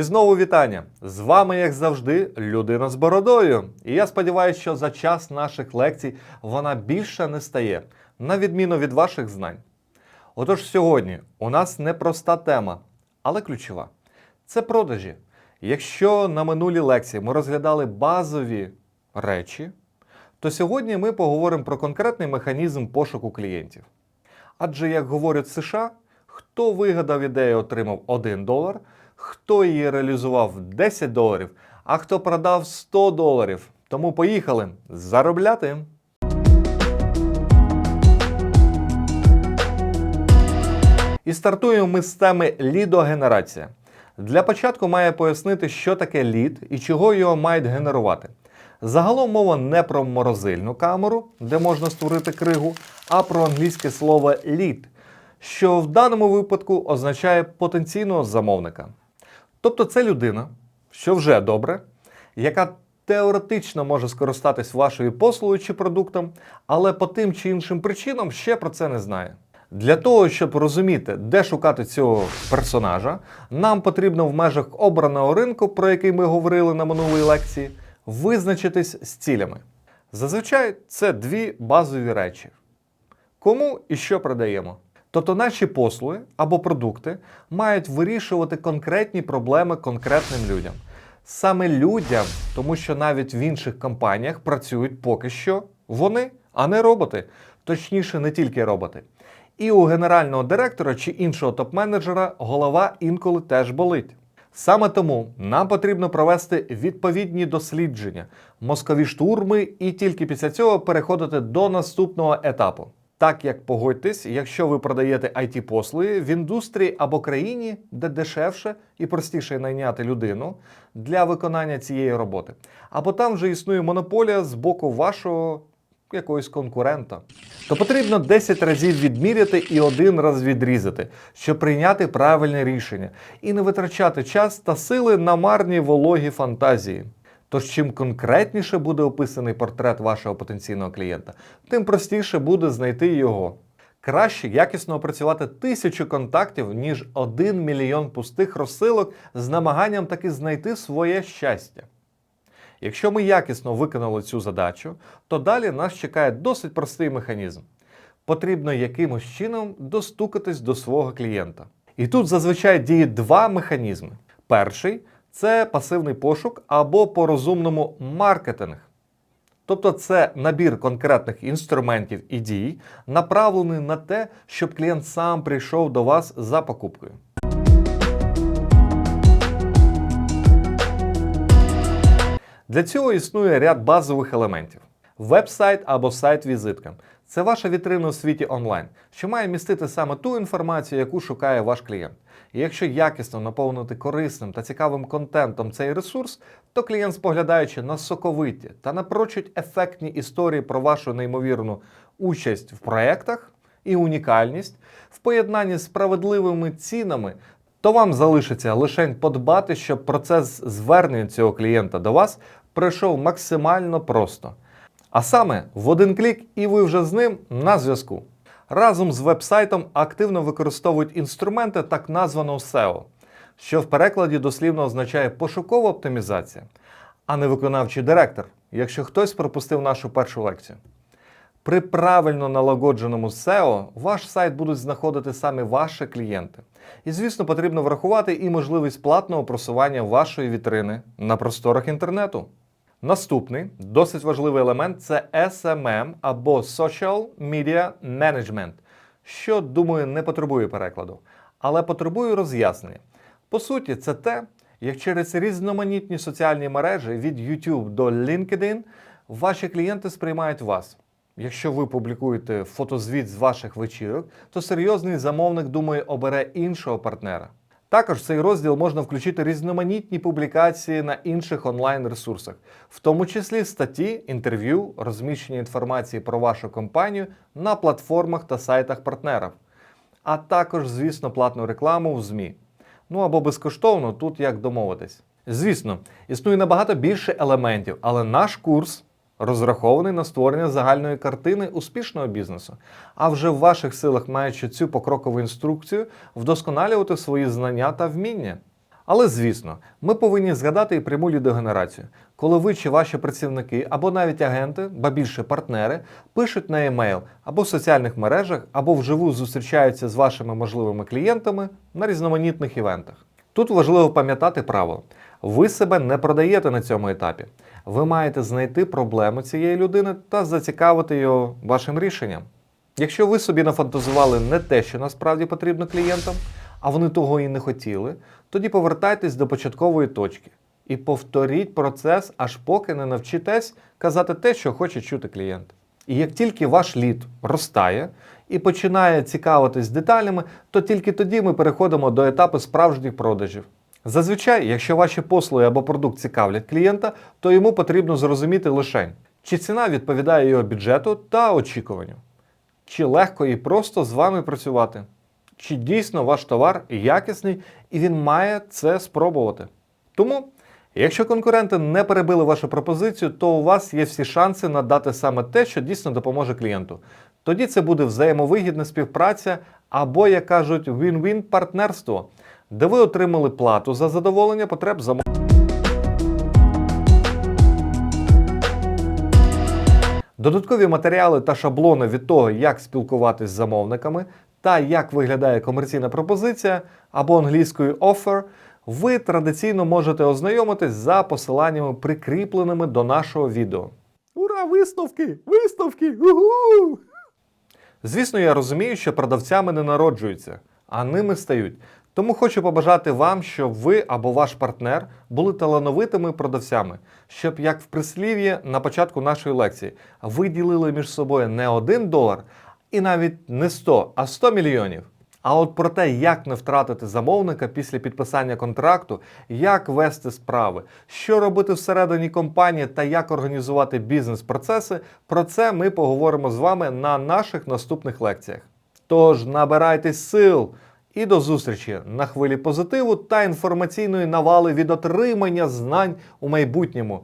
І знову вітання! З вами, як завжди, людина з бородою. І я сподіваюся, що за час наших лекцій вона більше не стає, на відміну від ваших знань. Отож, сьогодні у нас непроста тема, але ключова це продажі. Якщо на минулій лекції ми розглядали базові речі, то сьогодні ми поговоримо про конкретний механізм пошуку клієнтів. Адже, як говорять США, хто вигадав ідею, отримав 1 долар, хто її реалізував 10 доларів, а хто продав 100 доларів. Тому поїхали заробляти. І стартуємо ми з теми лідогенерація. Для початку має пояснити, що таке лід і чого його мають генерувати. Загалом мова не про морозильну камеру, де можна створити кригу, а про англійське слово lead, що в даному випадку означає потенційного замовника. Тобто це людина, що вже добре, яка теоретично може скористатись вашою послугою чи продуктом, але по тим чи іншим причинам ще про це не знає. Для того, щоб розуміти, де шукати цього персонажа, нам потрібно в межах обраного ринку, про який ми говорили на минулій лекції, визначитись з цілями. Зазвичай це дві базові речі: кому і що продаємо. Тобто наші послуги або продукти мають вирішувати конкретні проблеми конкретним людям. Саме людям, тому що навіть в інших компаніях працюють поки що вони, а не роботи. Точніше, не тільки роботи. І у генерального директора чи іншого топ-менеджера голова інколи теж болить. Саме тому нам потрібно провести відповідні дослідження, мозкові штурми, і тільки після цього переходити до наступного етапу. Так як погодьтесь, якщо ви продаєте it послуги в індустрії або країні, де дешевше і простіше найняти людину для виконання цієї роботи, або там вже існує монополія з боку вашого якогось конкурента, то потрібно 10 разів відміряти і один раз відрізати, щоб прийняти правильне рішення і не витрачати час та сили на марні вологі фантазії. Тож, чим конкретніше буде описаний портрет вашого потенційного клієнта, тим простіше буде знайти його. Краще якісно опрацювати тисячу контактів, ніж один мільйон пустих розсилок з намаганням таки знайти своє щастя. Якщо ми якісно виконали цю задачу, то далі нас чекає досить простий механізм. Потрібно якимось чином достукатись до свого клієнта. І тут зазвичай діють два механізми. Перший це пасивний пошук або по-розумному маркетинг. Тобто це набір конкретних інструментів і дій, направлений на те, щоб клієнт сам прийшов до вас за покупкою. Для цього існує ряд базових елементів: веб-сайт або сайт-візитка. Це ваша вітрина у світі онлайн, що має містити саме ту інформацію, яку шукає ваш клієнт. І якщо якісно наповнити корисним та цікавим контентом цей ресурс, то клієнт, споглядаючи на соковиті та напрочуть ефектні історії про вашу неймовірну участь в проєктах і унікальність в поєднанні з справедливими цінами, то вам залишиться лише подбати, щоб процес звернення цього клієнта до вас пройшов максимально просто. А саме в один клік, і ви вже з ним на зв'язку. Разом з веб-сайтом активно використовують інструменти так названого SEO, що в перекладі дослівно означає пошукова оптимізація, а не виконавчий директор, якщо хтось пропустив нашу першу лекцію. При правильно налагодженому SEO ваш сайт будуть знаходити саме ваші клієнти. І, звісно, потрібно врахувати і можливість платного просування вашої вітрини на просторах інтернету. Наступний досить важливий елемент це SMM або Social Media Management, що, думаю, не потребує перекладу, але потребує роз'яснення. По суті, це те, як через різноманітні соціальні мережі від YouTube до LinkedIn ваші клієнти сприймають вас. Якщо ви публікуєте фотозвіт з ваших вечірок, то серйозний замовник думає обере іншого партнера. Також в цей розділ можна включити різноманітні публікації на інших онлайн-ресурсах, в тому числі статті, інтерв'ю, розміщення інформації про вашу компанію на платформах та сайтах партнерів, а також, звісно, платну рекламу в ЗМІ. Ну або безкоштовно, тут як домовитись. Звісно, існує набагато більше елементів, але наш курс розрахований на створення загальної картини успішного бізнесу. А вже в ваших силах, маючи цю покрокову інструкцію, вдосконалювати свої знання та вміння. Але звісно, ми повинні згадати і пряму лідогенерацію, коли ви чи ваші працівники або навіть агенти, ба більше партнери, пишуть на емейл або в соціальних мережах, або вживу зустрічаються з вашими можливими клієнтами на різноманітних івентах. Тут важливо пам'ятати правило: ви себе не продаєте на цьому етапі. Ви маєте знайти проблему цієї людини та зацікавити його вашим рішенням. Якщо ви собі нафантазували не те, що насправді потрібно клієнтам, а вони того і не хотіли, тоді повертайтесь до початкової точки і повторіть процес, аж поки не навчитесь казати те, що хоче чути клієнт. І як тільки ваш лід ростає і починає цікавитись деталями, то тільки тоді ми переходимо до етапу справжніх продажів. Зазвичай, якщо ваші послуги або продукт цікавлять клієнта, то йому потрібно зрозуміти лише, чи ціна відповідає його бюджету та очікуванню, чи легко і просто з вами працювати, чи дійсно ваш товар якісний і він має це спробувати. Тому, якщо конкуренти не перебили вашу пропозицію, то у вас є всі шанси надати саме те, що дійсно допоможе клієнту. Тоді це буде взаємовигідна співпраця або, як кажуть, win-win партнерство, де ви отримали плату за задоволення потреб замовника. Додаткові матеріали та шаблони від того, як спілкуватись з замовниками та як виглядає комерційна пропозиція або англійською offer, ви традиційно можете ознайомитись за посиланнями, прикріпленими до нашого відео. Ура, висновки! Висновки! Угу! Звісно, я розумію, що продавцями не народжуються, а ними стають. Тому хочу побажати вам, щоб ви або ваш партнер були талановитими продавцями, щоб, як в прислів'ї на початку нашої лекції, ви ділили між собою не один долар і навіть не 100, а 100 мільйонів. А от про те, як не втратити замовника після підписання контракту, як вести справи, що робити всередині компанії та як організувати бізнес-процеси, про це ми поговоримо з вами на наших наступних лекціях. Тож набирайтесь сил і до зустрічі на хвилі позитиву та інформаційної навали від отримання знань у майбутньому.